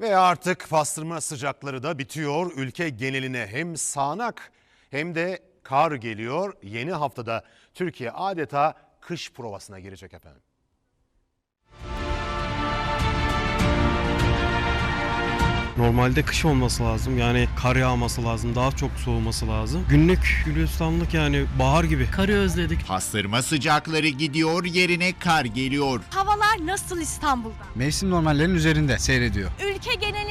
Ve artık pastırma sıcakları da bitiyor. Ülke geneline hem sağanak hem de kar geliyor. Yeni haftada Türkiye adeta kış provasına girecek efendim. Normalde kış olması lazım. Yani kar yağması lazım. Daha çok soğuması lazım. Günlük gülistanlık yani bahar gibi. Karı özledik. Pastırma sıcakları gidiyor yerine kar geliyor. Havalar nasıl İstanbul'da? Mevsim normallerinin üzerinde seyrediyor. Ülke genelinde mevsim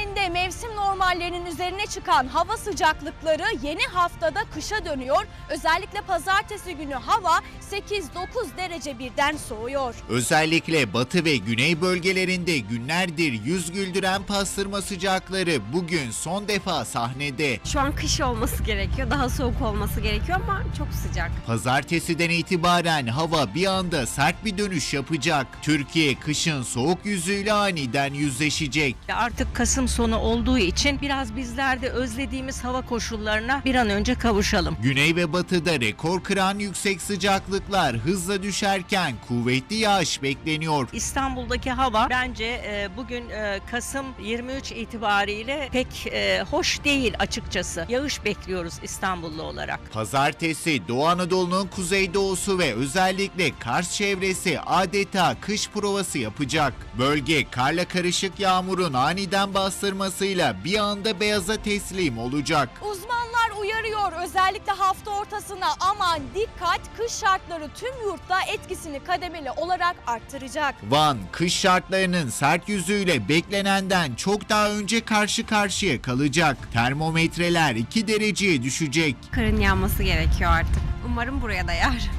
normallerinin üzerine çıkan hava sıcaklıkları yeni haftada kışa dönüyor. Özellikle pazartesi günü hava 8-9 derece birden soğuyor. Özellikle batı ve güney bölgelerinde günlerdir yüz güldüren pastırma sıcakları bugün son defa sahnede. Şu an kış olması gerekiyor. Daha soğuk olması gerekiyor ama çok sıcak. Pazartesiden itibaren hava bir anda sert bir dönüş yapacak. Türkiye kışın soğuk yüzüyle aniden yüzleşecek. Artık Kasım sonu olduğu için biraz bizler de özlediğimiz hava koşullarına bir an önce kavuşalım. Güney ve batıda rekor kıran yüksek sıcaklıklar hızla düşerken kuvvetli yağış bekleniyor. İstanbul'daki hava bence e, bugün e, Kasım 23 itibariyle pek e, hoş değil açıkçası. Yağış bekliyoruz İstanbullu olarak. Pazartesi Doğu Anadolu'nun kuzeydoğusu ve özellikle Kars çevresi adeta kış provası yapacak. Bölge karla karışık yağmurun aniden bastırmasıyla bir anda beyaza teslim olacak. Uzmanlar uyarıyor özellikle hafta ortasına aman dikkat kış şartları tüm yurtta etkisini kademeli olarak arttıracak. Van kış şartlarının sert yüzüyle beklenenden çok daha önce karşı karşıya kalacak. Termometreler 2 dereceye düşecek. Karın yağması gerekiyor artık. Umarım buraya da yağar.